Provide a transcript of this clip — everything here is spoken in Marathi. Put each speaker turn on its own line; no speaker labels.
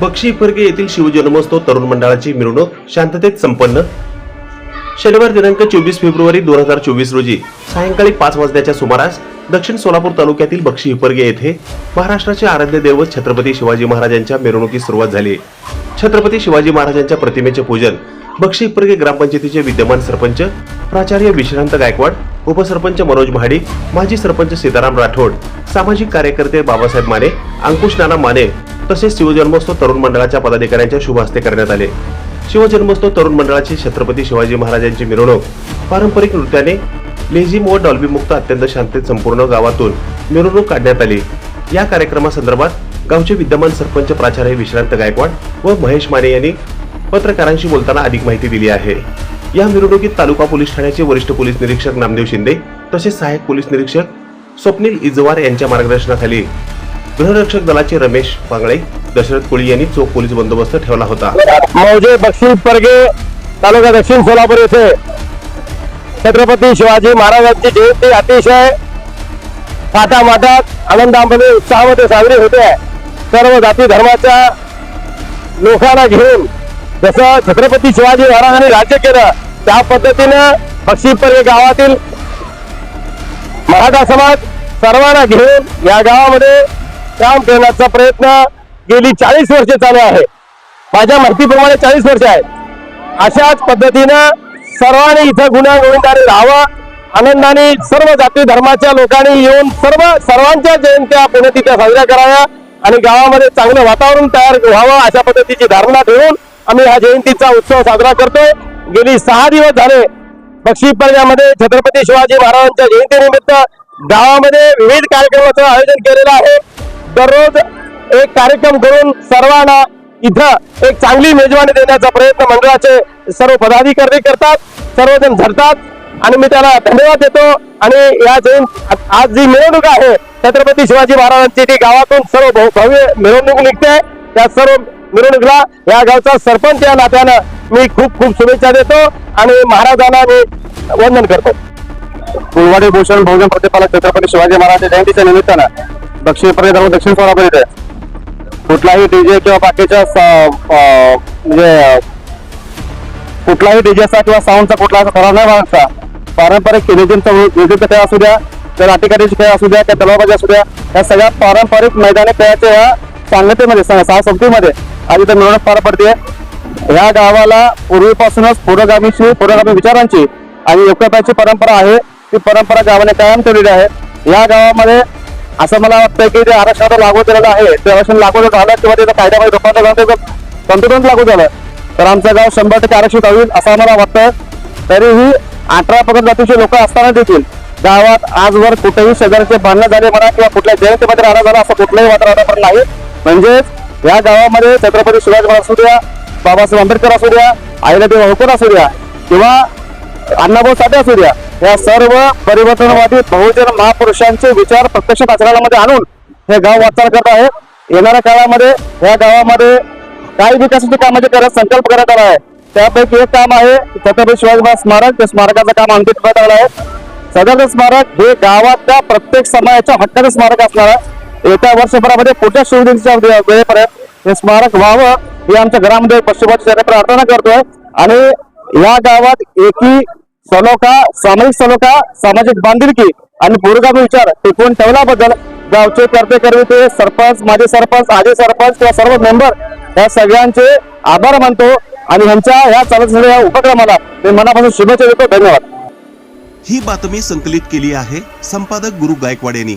बक्षी फरगे येथील शिवजन्मोत्सव तरुण मंडळाची मिरवणूक शांततेत संपन्न. शनिवार दिनांक चोवीस फेब्रुवारी दोन हजार चोवीस रोजी सायंकाळी पाच वाजण्याच्या सुमारास दक्षिण सोलापूर तालुक्यातील बक्षी हिपरगे येथे महाराष्ट्राचे आराध्य दैवत छत्रपती शिवाजी महाराजांच्या मिरवणुकीस सुरुवात झाली. छत्रपती शिवाजी महाराजांच्या प्रतिमेचे पूजन बक्षी हिपरगे ग्रामपंचायतीचे विद्यमान सरपंच प्राचार्य विश्रांत गायकवाड उपसरपंच मनोज महाडिक माजी सरपंच सीताराम राठोड सामाजिक कार्यकर्ते बाबासाहेब माने अंकुश नाना माने तसेच शिवजन्मोत्सव तरुण मंडळाच्या पदाधिकाऱ्यांच्या शुभ हस्ते करण्यात आले. शिवजन्मोत्सव तरुण मंडळाची छत्रपती शिवाजी महाराजांची मिरवणूक पारंपरिक नृत्याने लेझिम व डॉल्बी मुक्त अत्यंत शांतीत संपूर्ण गावातून मिरवणूक काढण्यात आली. या कार्यक्रमासंदर्भात गावचे विद्यमान सरपंच प्राचार्य विश्रांत गायकवाड व महेश माने यांनी पत्रकारांशी बोलताना अधिक माहिती दिली आहे. या मिरवणुकीत तालुका पोलीस ठाण्याचे वरिष्ठ पोलीस निरीक्षक नामदेव शिंदे तसेच सहाय्यक पोलीस निरीक्षक स्वप्नील इजवार यांच्या मार्गदर्शनाखाली गृहरक्षक दलाचे रमेश पांगळे दशरथ कोळी यांनी चोख पोलीस बंदोबस्त ठेवला होता.
मौजे बक्षी परगे तालुका दक्षिण सोलापूर येथे. छत्रपती शिवाजी महाराजांची जयंती अतिशय थाटामाटात आनंदामध्ये उत्साहामध्ये साजरी होते. सर्व जाती धर्माच्या लोकांना घेऊन जसं छत्रपती शिवाजी महाराजांनी राज्य केलं त्या पद्धतीनं पक्षीपर हे गावातील मराठा समाज सर्वांना घेऊन या गावामध्ये काम करण्याचा प्रयत्न गेली चाळीस वर्षे चालू आहे. माझ्या माहितीप्रमाणे चाळीस वर्ष आहे. अशाच पद्धतीनं सर्वांनी इथं गुन्हा गोविंदाने राहावं. आनंदाने सर्व जाती धर्माच्या लोकांनी येऊन सर्व सर्वांच्या जयंत्या पुण्यतिथ्या साजऱ्या कराव्या आणि गावामध्ये चांगलं वातावरण तयार व्हावं अशा पद्धतीची धारणा ठेवून आम्ही हा जयंतीचा उत्सव साजरा करतो गेली सहा दिवस झाले. पक्षी पर्यामध्ये छत्रपती शिवाजी महाराजांच्या जयंतीनिमित्त गावामध्ये विविध कार्यक्रमाचं आयोजन केलेलं आहे. दररोज एक कार्यक्रम करून सर्वांना इथं एक चांगली मेजवानी देण्याचा प्रयत्न मंडळाचे सर्व पदाधिकारी करतात सर्वजण झडतात आणि मी त्याला धन्यवाद देतो. आणि या जयंत आज जी मिरवणूक आहे छत्रपती शिवाजी महाराजांची ती गावातून सर्व भव्य मिरवणूक निघते. त्या सर्व मिरवणुकीला या गावचा सरपंच या नात्यानं मी खूप खूप शुभेच्छा देतो आणि महाराजांना मी वंदन करतो. कुलवाडी भूषण बहुजन प्रतिपालक छत्रपती शिवाजी महाराज जयंतीच्या निमित्तानं दक्षिण पर्यटन दक्षिण सोलापूर कुठलाही डीजे किंवा बाकीच्या म्हणजे कुठलाही डीजेचा किंवा साऊंडचा कुठला असा खराब नाही पारंपरिक लेझिमचा म्युझिकचा खेळ असू द्या त्या लाठीकाठीचे खेळ असू द्या त्या तलवाबाजी असू द्या या सगळ्या पारंपरिक मैदानी खेळाच्या या सांगतेमध्ये सहा संस्थेमध्ये आज इथं मिरवणूक पार पडते ह्या गावाला पूर्वीपासूनच पुरोगामीची पुरोगामी विचारांची आणि एकताची परंपरा आहे. ती परंपरा गावाने कायम ठेवलेली आहे. या गावामध्ये असं मला वाटतं की जे आरक्षणाला लागू केलेलं आहे ते आरक्षण लागू झालं किंवा त्याचा कायद्यामध्ये रूपांतर झालं त्याचं तंतोतंत लागू झालं तर आमचं गाव शंभर टक्के आरक्षित होईल असं आम्हाला वाटतं तरीही अठरा पगत जातीचे लोक असताना देखील गावात आजवर कुठेही शेजारचे भांडणं झाले म्हणा किंवा कुठल्या जयंतीमध्ये राहणं झालं असं कुठलंही वातावरण नाही. म्हणजेच या गावामध्ये छत्रपती शिवाजी महाराज असू द्या बाबासाहेब आंबेडकर असू द्या अहिल्यादेवी होकर असू द्या किंवा अण्णाभाऊ साठे असू द्या या सर्व परिवर्तनवादी बहुजन महापुरुषांचे विचार प्रत्यक्ष आचरणामध्ये आणून हे गाव वाटचाल करत आहे येणाऱ्या काळामध्ये या गावामध्ये काही विकासाची कामाचे करत संकल्प करण्यात आला आहे त्यापैकी एक काम आहे छत्रपती शिवाजी महाराज स्मारक ते स्मारकाचं काम अंकित करण्यात आलं आहे. सदर स्मारक हे गावातल्या प्रत्येक समाजाच्या हक्काचं स्मारक असणार आहे. येत्या वर्षभरामध्ये पुढच्या शिवजयंतीच्या वेळेपर्यंत हे स्मारक व्हावं ही आमच्या घरामध्ये पश्चिमाची प्रार्थना करतोय. आणि या गावात एकी सलोखा सामाजिक सलोखा सामाजिक बांधिलकी आणि पुरोगामी विचार टिकवून ठेवल्याबद्दल गावचे कर्ते करते सरपंच माजी सरपंच आजी सरपंच किंवा सर्व मेंबर या सगळ्यांचे आभार मानतो आणि ह्यांच्या या चालत या उपक्रमाला मी मनापासून शुभेच्छा देतो. धन्यवाद.
ही बातमी संकलित केली आहे संपादक गुरु गायकवाड यांनी.